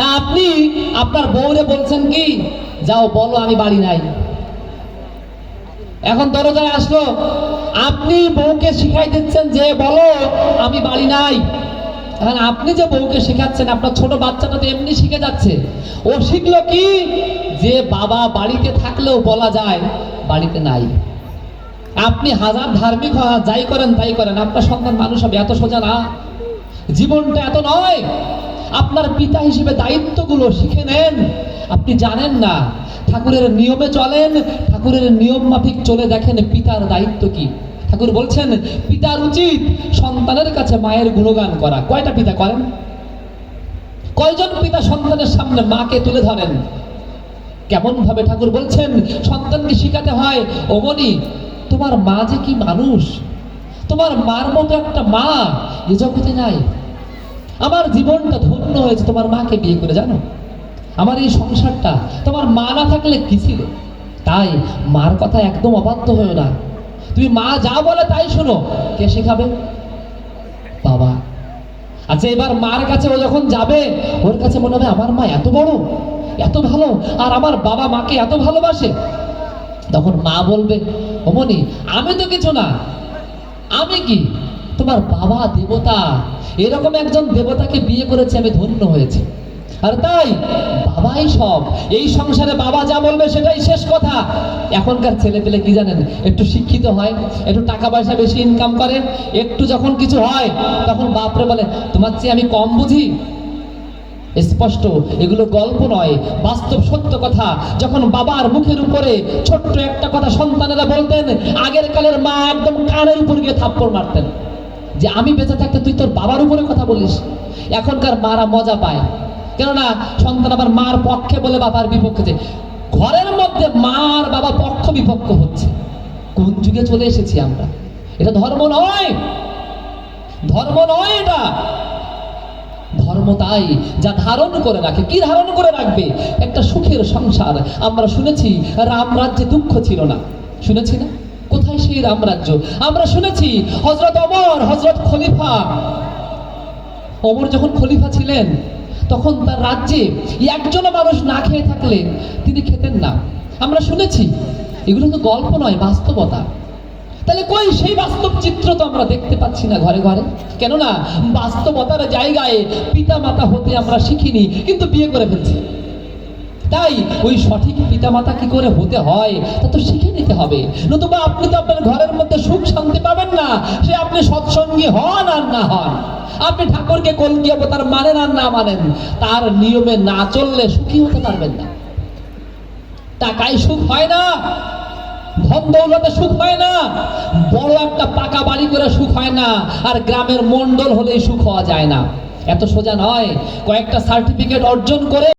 তা আপনি আপনার বউরে বলছেন কি? যাও বলো, আমি বাড়ি নাই। এখন দরজায় আসলো। আপনি বউকে শিখাই দিচ্ছেন যে, বলো, আমি বাড়ি নাই। এখন আপনি যে বউকে শেখাচ্ছেন, আপনার ছোট বাচ্চাটা তো এমনি শিখে যাচ্ছে। ও শিখলো কি? যে বাবা বাড়িতে থাকলেও বলা যায়, বাড়িতে নাই। আপনি হাজার ধার্মিক যাই করেন তাই করেন, আপনার সন্তান মানুষ হবে, এত সোজা না। জীবনটা এত নয়। আপনার পিতা হিসেবে দায়িত্বগুলো শিখে নেন। আপনি জানেন না, ঠাকুরের নিয়মে চলেন, ঠাকুরের নিয়ম মাফিক চলে দেখেন পিতার দায়িত্ব কি। ঠাকুর বলছেন, পিতার উচিত সন্তানের কাছে মায়ের গুণগান করা। কয়টা পিতা করেন? কয়জন পিতা সন্তানের সামনে মাকে তুলে ধরেন? কেমন ভাবে ঠাকুর বলছেন, সন্তানকে শিখাতে হয়, ওমনি, তোমার মা যে কি মানুষ? তোমার মার মতো একটা মা এ জগতে নাই। আমার জীবনটা ধন্য হয়েছে, তোমার মাকে বিয়ে করে, জানো? আমার এই সংসারটা, তোমার মা না থাকলে কি ছিল? তাই মার কথা একদম অবাধ্য হয়েও না। তুমি মা যা বলে তাই শোনো। কে শেখাবে? বাবা। আচ্ছা এবার মার কাছে ও যখন যাবে, ওর কাছে মনে হবে আমার মা এত বড়, এত ভালো, আর আমার বাবা মাকে এত ভালোবাসে। তখন মা বলবে, অমনি, আমি তো কিছু না। আমি কি? তোমার বাবা দেবতা। এরকম একজন দেবতাকে বিয়ে করেছে, আমি ধন্য হয়েছে। আর তাই, বাবাই সব। এই সংসারে বাবা যা বলবে সেটাই শেষ কথা। এখনকার ছেলে পেলে কি জানেন? একটু শিক্ষিত হয়, একটু টাকা পয়সা বেশি ইনকাম করে, একটু যখন কিছু হয়, তখন বাপরে বলে, তোমার চেয়ে আমি কম বুঝি? স্পষ্ট, এগুলো গল্প নয়, বাস্তব সত্য কথা। যখন বাবার মুখের উপরে ছোট্ট একটা কথা সন্তানেরা বলতেন, আগের কালের মা একদম কানের উপর গিয়ে থাপ্পড় মারতেন। যে আমি বেঁচে থাকতে তুই তোর বাবার উপরে কথা বলিস? এখনকার মারা মজা পায়। কেননা সন্তান আবার মার পক্ষে বলে বাবার বিপক্ষে ঘরের মধ্যে মার বাবা পক্ষ বিপক্ষ হচ্ছে। কোন যুগে চলে এসেছি আমরা? এটা ধর্ম নয়। ধর্ম নয় এটা। ধর্ম তাই যা ধারণ করে রাখে। কি ধারণ করে রাখবে? একটা সুখের সংসার। আমরা শুনেছি রাম রাজ্যে দুঃখ ছিল না। শুনেছি না? কোথায় সেই রামরাজ্য? আমরা শুনেছি হজরত অমর হজরত খলিফা। অমর যখন খলিফা ছিলেন, তখন তার রাজ্যে একজন মানুষ না খেয়ে থাকলে তিনি খেতেন না। আমরা শুনেছি, এগুলো তো গল্প নয়, বাস্তবতা। তাহলে কই সেই বাস্তব চিত্র তো আমরা দেখতে পাচ্ছি না ঘরে ঘরে? কেননা বাস্তবতার জায়গায় পিতা মাতা হতে আমরা শিখিনি, কিন্তু বিয়ে করে ফেলছি। তাই ওই সঠিক পিতামাতা কি করে হতে হয়, তা তো শিখে নিতে হবে। নতুবা আপনি তো আপনার ঘরের মধ্যে সুখ শান্তি পাবেন না, সে আপনি সৎসঙ্গী হন আর না হন। আপনি ঠাকুরকে কলকি অবতার মানেন আর না মানেন, তার নিয়মে না চললে সুখী হতে পারবেন না। টাকায় সুখ হয় না, ধন দৌলতে সুখ হয় না, বড় একটা পাকা বাড়ি করে সুখ হয় না, আর গ্রামের মন্ডল হলেই সুখ হওয়া যায় না। এত সোজা নয়, কয়েকটা সার্টিফিকেট অর্জন করে